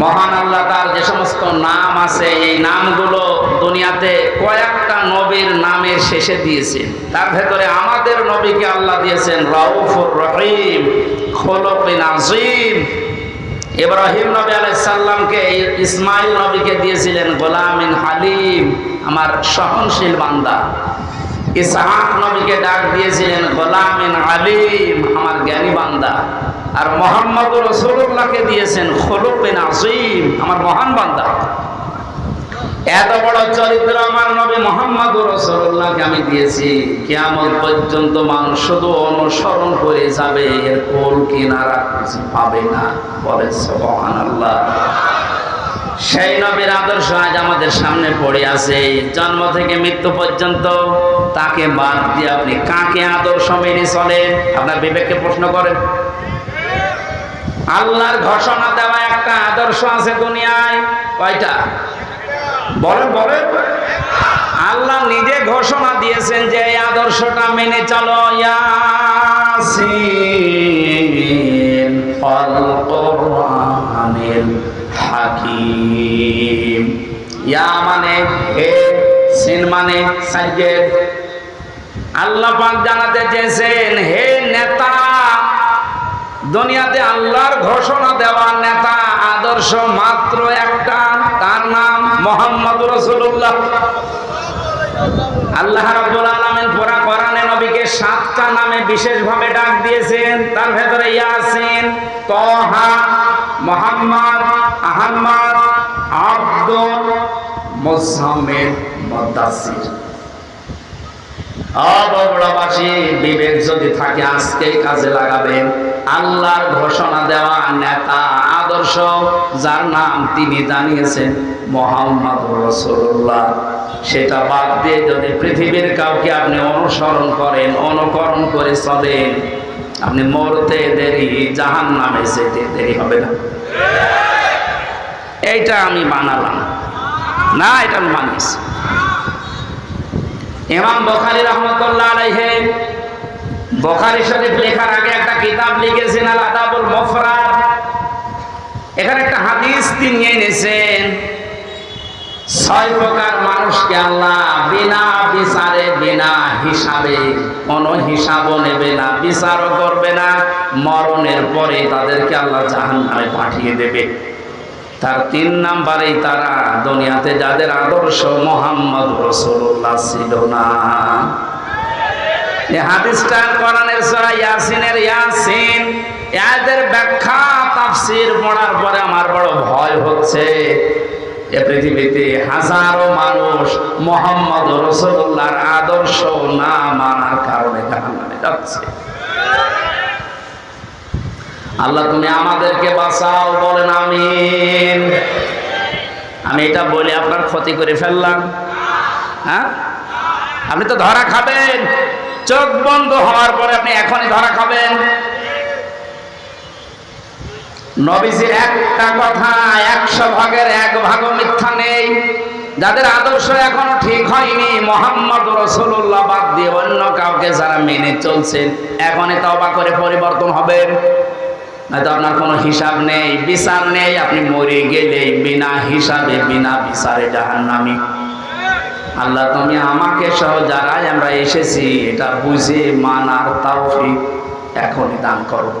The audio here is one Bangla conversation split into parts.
মহান আল্লাহ তার যে সমস্ত নাম আছে, এই নামগুলো দুনিয়াতে কয়েকটা নবীর নামের শেষে দিয়েছেন তার ভেতরে আমাদের নবীকে আল্লাহ দিয়েছেন রউফুর রহিম, খোলকিন আজিম ইব্রাহিম নবী আলাইসাল্লামকে ইসমাইল নবীকে দিয়েছিলেন গোলামিন হালিম, আমার সহনশীল বান্দা। ইসহাক নবীকে ডাক দিয়েছিলেন গোলামিন আলিম আমার জ্ঞানী বান্দা। আর মোহাম্মদ রসুল্লাহকে দিয়েছেন খলুকিন আজিম আমার মহান বান্দা। এত বড় চরিত্র আমার নবী মোহাম্মদ রসুল্লাহকে আমি দিয়েছি কেমন পর্যন্ত মানুষ শুধু অনুসরণ করে যাবে, এর কোল কিনারা কিছু পাবে না, বলে সোহান আল্লাহ সেই নবীর আদর্শ আজ আমাদের সামনে পড়ে আছে, জন্ম থেকে মৃত্যু পর্যন্ত তাকে বাদ দিয়ে আপনি কাকে আদর্শ মেনে চলেন? আপনার বিবেককে প্রশ্ন করেন। আল্লাহর ঘোষণা দেওয়া একটা আদর্শ আছে দুনিয়ায়। কয়টা? বলেন বলেন। আল্লাহ নিজে ঘোষণা দিয়েছেন যে এই আদর্শটা মেনে চলো, ইয়াসিন ফল কোরআনিল হাকিম। ইয়া মানে হে সিন মানে সাইয়েদ আল্লাহ পাক জানাতে চেয়েছেন, হে নেতা দুনিয়াতে আল্লাহর ঘোষণা দেওয়া নেতা আদর্শ মাত্র একটা, তার নাম মোহাম্মদ রসুল্লাহ আল্লাহ রাব্বুল আলামিন পুরা কোরআনে নবীকে সাতটা নামে বিশেষভাবে ডাক দিয়েছেন। তার ভেতরে ইয়াসিন তহা মুহাম্মদ আহমদ আব্দুল মুসাম্মিল মুদাসসির। অবগ্রবাসী বিবেক যদি থাকে কাজে লাগাবেন আল্লাহর ঘোষণা দেওয়া নেতা, আদর্শ, যার নাম তিনি জানিয়েছেন মোহাম্মদ রসুল্লাহ সেটা বাদ দিয়ে যদি পৃথিবীর কাউকে আপনি অনুসরণ করেন, অনুকরণ করে চলেন, আপনি মরতে দেরি জাহান নামে দেরি হবে না। এইটা আমি বানালাম। না, এটা আমি ইমাম বখারি রহমতুল্লাহ আলাইহে বখারি শরীফ লেখার আগে একটা কিতাব লিখেছেন, আল আদাবুল এখানে একটা হাদিস তিনি এনেছেন, ছয় প্রকার মানুষকে আল্লাহ বিনা বিচারে, বিনা হিসাবে কোনো হিসাবও নেবে না, বিচারও করবে না, মরণের পরে তাদেরকে আল্লাহ জাহান্নামে পাঠিয়ে দেবে। তার তিন নাম্বারেই তারা দুনিয়াতে যাদের আদর্শ মোহাম্মদ রসুল্লাহ ছিল না। ইয়াসিনের ইয়াসিন। এদের ব্যাখ্যা পরে আমার বড় ভয় হচ্ছে। হাজারো মানুষ আদর্শ না মানার কারণে জাহান্নামে যাচ্ছে। আল্লাহ, তুমি আমাদেরকে বাঁচাও, বলেন আমিন। আমি এটা বলে আপনার ক্ষতি করে ফেললাম। হ্যাঁ? আপনি তো ধরা খাবেন। চোখ বন্ধ হওয়ার পরে আপনি এখনই ধরা খাবেন। নবীজির একটা কথা, একশো ভাগের এক ভাগও মিথ্যা নেই। যাদের আদর্শ এখনও ঠিক হয়নি, মোহাম্মদ রসুল্লাহ বাদ দিয়ে অন্য কাউকে যারা মেনে চলছেন এখনই তবা করে পরিবর্তন হবেন হয়তো আপনার কোনো হিসাব নেই, বিচার নেই, আপনি মরে গেলেই বিনা হিসাবে, বিনা বিচারে জাহান্নামি। আল্লাহ, তুমি আমাকে সহ যারাই আমরা এসেছি, এটা বুঝে, মানার তাওফিক এখনই দান করো।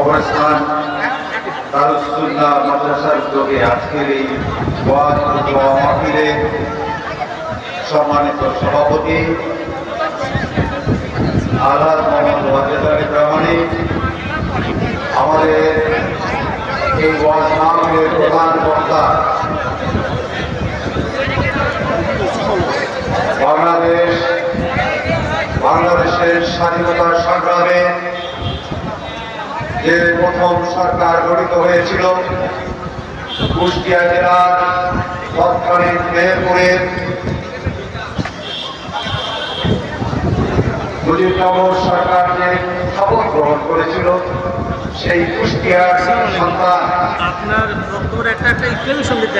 অবস্থান আজকের এই ওয়াজ ও দোয়া মাহফিলে সম্মানিত সভাপতি আলাদ মোহাম্মদ প্রামাণিক, আমাদের এই ওয়াজ প্রধান বক্তা, বাংলাদেশ, বাংলাদেশের স্বাধীনতার সংগ্রামে যে প্রথম সরকার গঠিত হয়েছিল, কুষ্টিয়া জেলার তৎকালীন মেহেরপুরের মুজিবনগর সরকার যে শপথ গ্রহণ করেছিল সেই কুষ্টিয়ার সন্তান আপনার বক্তব্যের একটা একটা ইসলামী সংগীত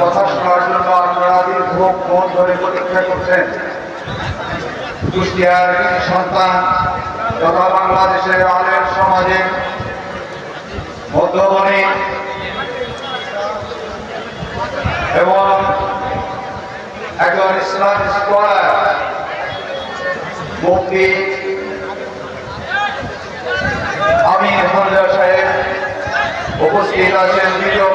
কথা শোনার জন্য আপনারা দীর্ঘক্ষণ ধরে প্রতীক্ষা করছেন। কুষ্টিয়ার সন্তান তথা বাংলাদেশের আলের সমাজে মধ্যমণি এবং একজন ইসলাম স্কলার মুক্তি। হামজা সাহেব উপস্থিত আছেন দ্বিতীয়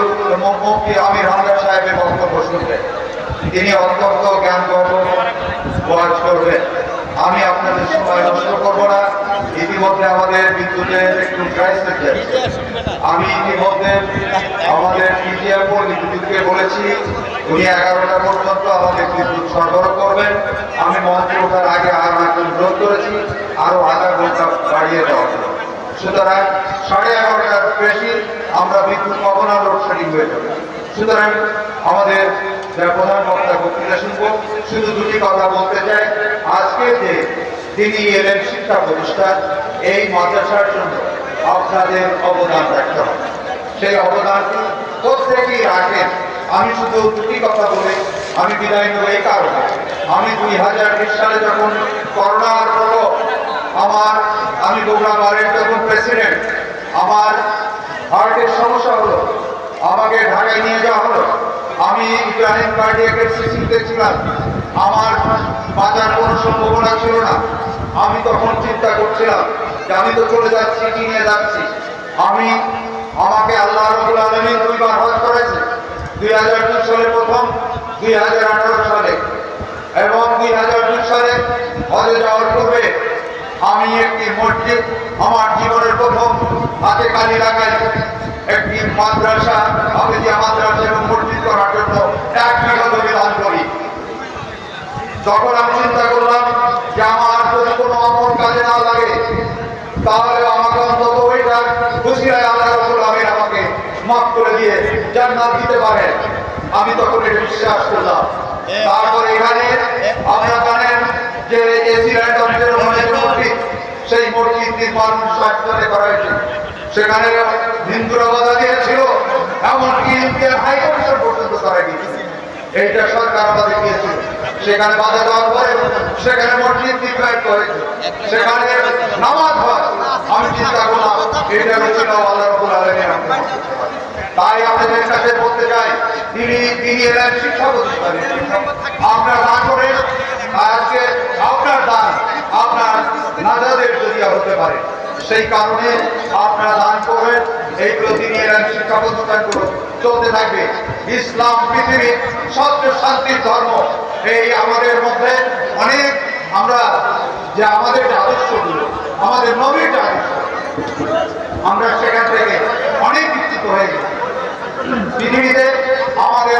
আব্দুল আমির হামদা সাহেবের বক্তব্য শুনবেন তিনি অত্যন্ত জ্ঞান ওয়াজ করবেন আমি আপনাদের সময় নষ্ট করব না। ইতিমধ্যে আমাদের বিদ্যুতের একটু ক্রাইসিস আমি ইতিমধ্যে আমাদের বিদ্যুৎকে বলেছি, উনি এগারোটা পর্যন্ত আমাদের বিদ্যুৎ সরবরাহ করবেন। আমি মন্ত্রী ওঠার আগে আরও একজন অনুরোধ করেছি। আরও আধা ঘণ্টা বাড়িয়ে দেওয়া সুতরাং সাড়ে এগারোটার বেশি আমরা বিদ্যুৎ পাবো না লোডশেডিং হয়ে যাবে সুতরাং আমাদের প্রধান বক্তা বক্তৃতা শুনব, শুধু দুটি কথা বলতে চাই। আজকে যে তিনি এলেন শিক্ষা প্রতিষ্ঠান, এই মাদ্রাসার জন্য আপনাদের অবদান রাখতে হবে। সেই অবদানটি প্রত্যেকেই রাখেন। আমি শুধু দুটি কথা বলে, আমি বিদায় নেব এই কারণে। আমি দুই হাজার বিশ সালে যখন করোনার প্রকোপ আমার, আমি বগুড়া বারের যখন প্রেসিডেন্ট আমার হার্টের সমস্যা হলো, আমাকে ঢাকায় নিয়ে যাওয়া হলো। আমি ইব্রাহিম কার্ডিয়াকের সিসিতে ছিলাম। আমার বাঁচার কোনো সম্ভাবনা ছিল না। আমি তখন চিন্তা করছিলাম যে আমি তো চলে যাচ্ছি, কি নিয়ে যাচ্ছি। আমি, আমাকে আল্লাহ রবুল আলমী দুইবার হজ করেছে। দুই হাজার দুই সালে প্রথম, দুই হাজার আঠারো সালে। এবং দুই হাজার দুই সালে হজে যাওয়ার পূর্বে আমি একটি মসজিদ আমার জীবনের প্রথম হাতে কালি লাগাই একটি মাদ্রাসা হাফেজিয়া মাদ্রাসা এবং মসজিদ করার জন্য এক বিঘা জমি দান করি। তখন আমি চিন্তা করলাম যে আমার যদি কোনো অমন কাজে না লাগে তাহলে আমাকে অন্তত ওইটা খুশিরায় আল্লাহ রসুল আমির আমাকে মাফ করে দিয়ে যার জান্নাত দিতে পারে আমি তখন এটা বিশ্বাস করলাম। তারপর এখানে আপনারা জানেন যে এসি ল্যান্ড অফিসের ওখানে মসজিদ সেই মসজিদ নির্মাণ সাহায্যে করা হয়েছে সেখানে হিন্দুরা বাধা দিয়েছিল, এমনকি ইন্ডিয়ান হাইকমিশন পর্যন্ত তারা গিয়েছিল। এইটা সরকার আমাদের দিয়েছিল সেখানে বাধা দেওয়ার পরে সেখানে মসজিদ নির্বাহিত হয়েছে। সেখানে নামাজ হয় আমি চিন্তা করলাম, এটা হচ্ছে আল্লাহ রবুল আলমী। তাই আপনাদের কাছে বলতে চাই, তিনি তিনি এলেন শিক্ষা প্রতিষ্ঠানে আপনার দান করে আজকে আপনার দান আপনার নাজাদের জরিয়া হতে পারে। সেই কারণে আপনারা দান করবেন, এইগুলো তিনি এলেন শিক্ষা প্রতিষ্ঠানগুলো চলতে থাকবে। ইসলাম পৃথিবীর সবচেয়ে শান্তির ধর্ম। এই আমাদের মধ্যে অনেক আমরা যে আমাদের যে আদর্শগুলো, আমাদের নবীর আদর্শ, আমরা সেখান থেকে অনেক বিচ্যুত হয়ে গেছি পৃথিবীতে আমাদের